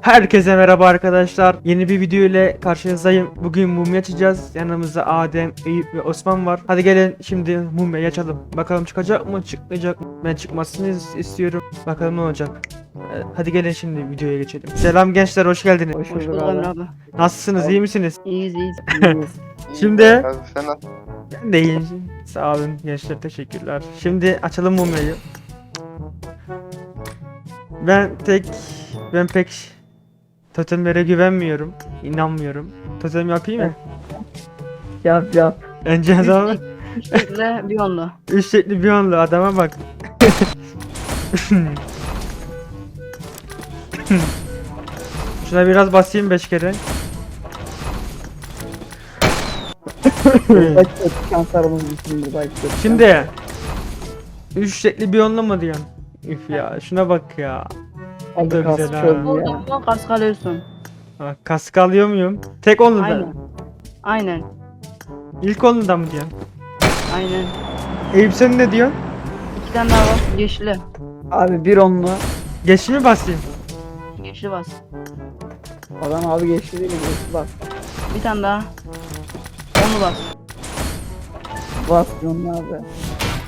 Herkese merhaba arkadaşlar. Yeni bir video ile karşınızdayım. Bugün mumya açacağız. Yanımızda Adem, Eyüp ve Osman var. Hadi gelin şimdi mumya açalım. Bakalım çıkacak mı, çıkmayacak mı? Ben çıkmasını is- istiyorum. Bakalım ne olacak. Ee, Hadi gelin şimdi videoya geçelim. Selam gençler, hoş geldiniz. Hoş bulduk abi. Nasılsınız, iyi misiniz? İyiyiz iyiyiz. İyiyiz. Şimdi- sen? Ben de iyiyim. Sağ olun gençler, teşekkürler. Şimdi açalım mumyayı. Ben tek, ben pek totemlere güvenmiyorum. inanmıyorum. Totem yapayım mı? Yap yap. Önce zaman Üç tekle bir onlu. üç şekli bir onlu adama bak. Şuna biraz basayım beş kere. Şanslarımız belki. Şimdi üç şekli bir onlu mu diyorsun? Üf ya şuna bak ya. Hadi da kas güzel ha. çözdü ya. Oradan kask alıyorsun. Ha, Kask alıyor muyum? Tek onlu da. Aynen. Aynen. İlk onlu da mı diyorsun? Aynen. Eyüp sen ne diyorsun? İki tane daha bas. Yeşili. Abi bir onlu. Geçti mi basayım? Yeşili bas. Adam abi geçti değil mi? Geçti bak. Bir tane daha. Onlu bas. Bas onlu abi.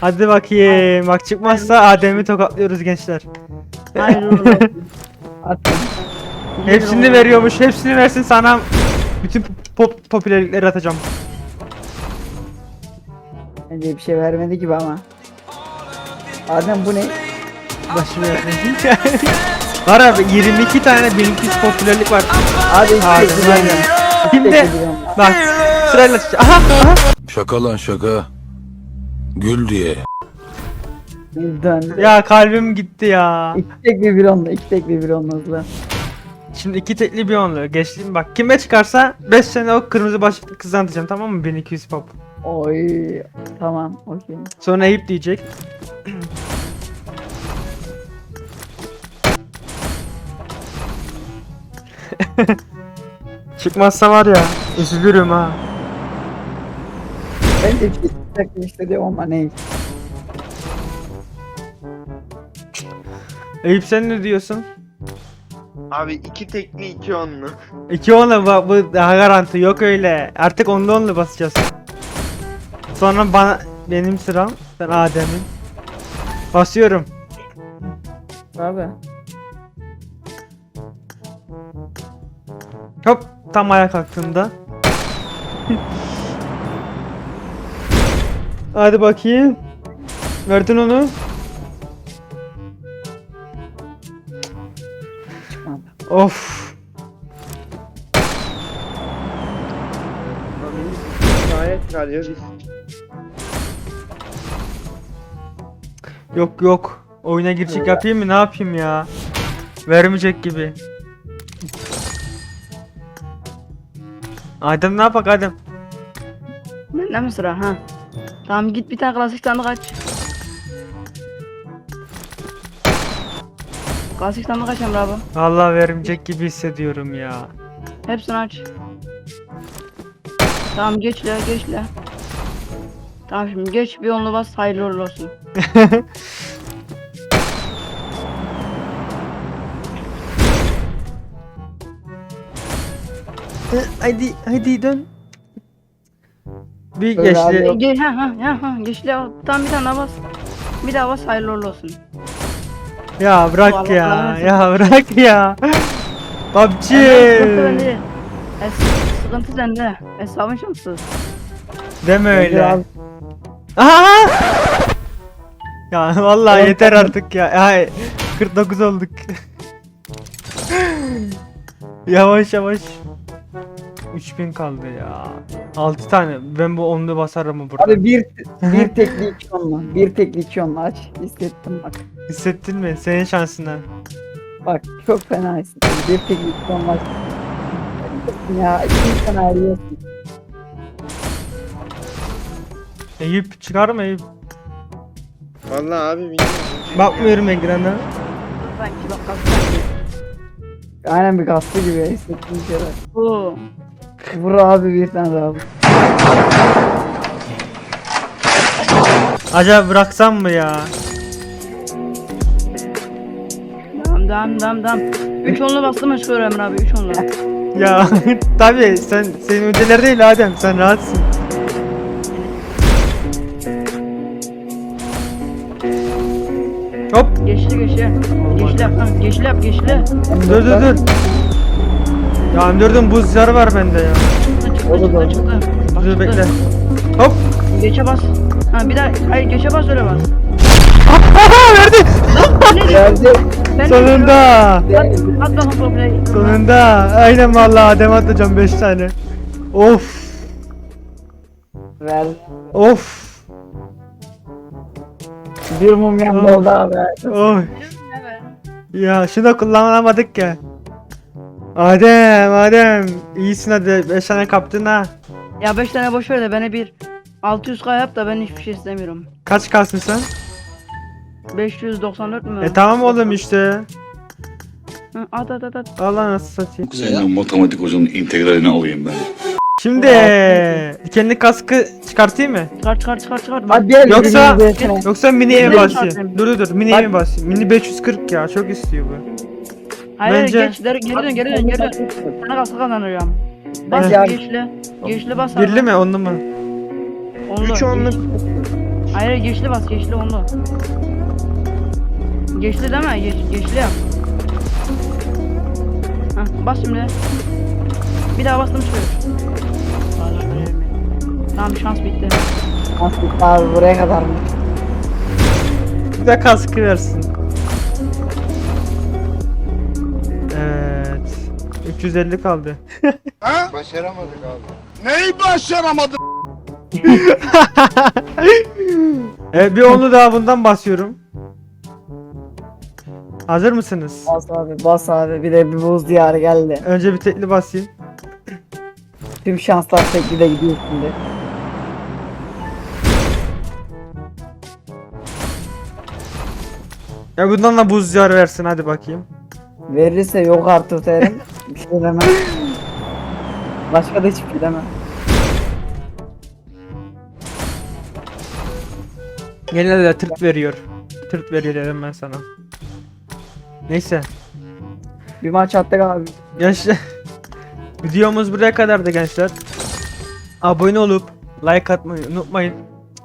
Hadi bakayım. Bak çıkmazsa Adem'i tokatlıyoruz gençler. Hayır. Hepsini veriyormuş. Hepsini versin sana. Bütün pop popülerlikleri atacağım. Bence bir şey vermedi gibi ama. Adem bu ne? Başımı yapmayayım. var abi 22 tane 1200 popülerlik var. Abi iki Adem. Şimdi bak sırayla. Aha aha. Şaka lan şaka. Gül diye. Döndü. Ya kalbim gitti ya. İki tekli bir onlu. iki tekli bir hızlı. Şimdi iki tekli bir onlu. Geçtim bak kime çıkarsa 5 sene o kırmızı başlıklı kızı atacağım tamam mı? 1200 pop. Oy. Tamam. Okey. Sonra Eyüp diyecek. Çıkmazsa var ya üzülürüm ha. Bence bir tekli işte diyorum ama ne? Eyüp sen ne diyorsun? Abi iki tekli iki onlu. İki onlu bak bu daha garanti yok öyle. Artık onlu onlu basacağız. Sonra bana benim sıram ben Adem'in. Basıyorum. Abi. Hop tam ayağa kalktığımda. Hadi bakayım. Verdin onu. Of. Gayet kalıyor. Yok yok. Oyuna girecek yapayım mı? Ne yapayım ya? Vermeyecek gibi. Adem ne yapak Adem? Benden mi sıra ha? Tamam git bir tane klasik sandık aç. Klasik sandık aç Emre abi. Vallahi vermeyecek gibi hissediyorum ya. Hepsini aç. Tamam geçle geçle. Tamam şimdi geç bir onlu bas hayırlı uğurlu olsun. hadi hadi dön. Bir Öyle. E, Ge ha ha ha ha geçle tamam bir tane daha bas. Bir daha bas hayırlı uğurlu olsun. Ya bırak ya. Ya bırak ya. PUBG. Sıkıntı sende. Hesabın şanssız. Deme öyle. Aha! Ya vallahi Evet, yeter tamam. artık ya. Ay 49 olduk. yavaş yavaş. 3000 kaldı ya. 6 tane. Ben bu onlu basarım mı burada? Abi bir, bir tekli iki onlu. Bir tekli iki onlu aç. Hissettim bak. Hissettin mi? Senin şansına. Bak çok fena hissettim. Bir tekli iki onlu aç. Ya iki tane arıyorsun. Eyüp çıkar mı Eyüp? Vallahi abi bilmiyorum. Bakmıyorum ekrana. Sanki bak sanki. Aynen bir gazlı gibi hissettiğim şeyler. Oo. Vur abi bir tane daha. vur. Acaba bıraksam mı ya? Tamam devam devam devam. 3 onlu bastım mı çıkıyor Emre abi 3 onlu. Ya tabii sen senin önceler değil Adem sen rahatsın. Hop Geçti geçti. Geçli yap ha, geçli yap geçli. dur dur dur. Ya M4'ün buz zarı var bende ya. Çıktı çıktı. Bak, Dur bekle. Hop. Geçe bas. Ha bir daha hayır geçe bas öyle bas. Aha verdi. Geldi. Ben Sonunda. diyorum? At bakalım. Sonunda. Aynen vallahi Adem atacağım 5 tane. Of. Verdi. Of. Bir mum yandı oldu abi. Oy. Ya şunu kullanamadık ya. Adem, Adem. iyisin hadi. 5 tane kaptın ha. Ya 5 tane boş ver de bana bir 600k yap da ben hiçbir şey istemiyorum. Kaç kalsın sen? 594 mü? E tamam oğlum işte. Hı, At at at at. Allah nasıl satayım. Senin matematik hocanın integralini alayım ben. Şimdi dikenli kaskı çıkartayım mı? Çıkar çıkar çıkar çıkar. Hadi gel. Yoksa- birbirimize. Yoksa miniye mi basayım? Dur dur dur miniye mi basayım? Mini 540 ya çok istiyor bu. Hayır Bence- geç geri geri dön geri dön geri dön. Sana kalsa kazanacağım. Bas Bence abi. geçli. Geçli bas. Birli abi. mi onlu mu? Onlu. 3 onluk. Hayır geçli bas geçli onlu. Geçli deme geç, geçli yap. Hah bas şimdi. Bir daha bastım şöyle. Tamam şans bitti. Nasıl abi buraya kadar mı? Bir de kaskı versin. 350 kaldı. Başaramadık abi. Neyi başaramadın? Evet bir onlu daha bundan basıyorum. Hazır mısınız? Bas abi bas abi. Bir de bir buz diyarı geldi. Önce bir tekli basayım. Tüm şanslar tekli de gidiyor şimdi. Ya bundan da buz diyarı versin hadi bakayım. Verirse yok artık derim. Bir şey. Başka da hiçbir şey demem. Genelde de tırt veriyor. Tırt veriyor dedim ben sana. Neyse. Bir maç attık abi. Gençler. Videomuz buraya kadardı gençler. Abone olup like atmayı unutmayın.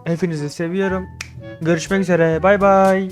Hepinizi seviyorum. Görüşmek üzere. Bay bay.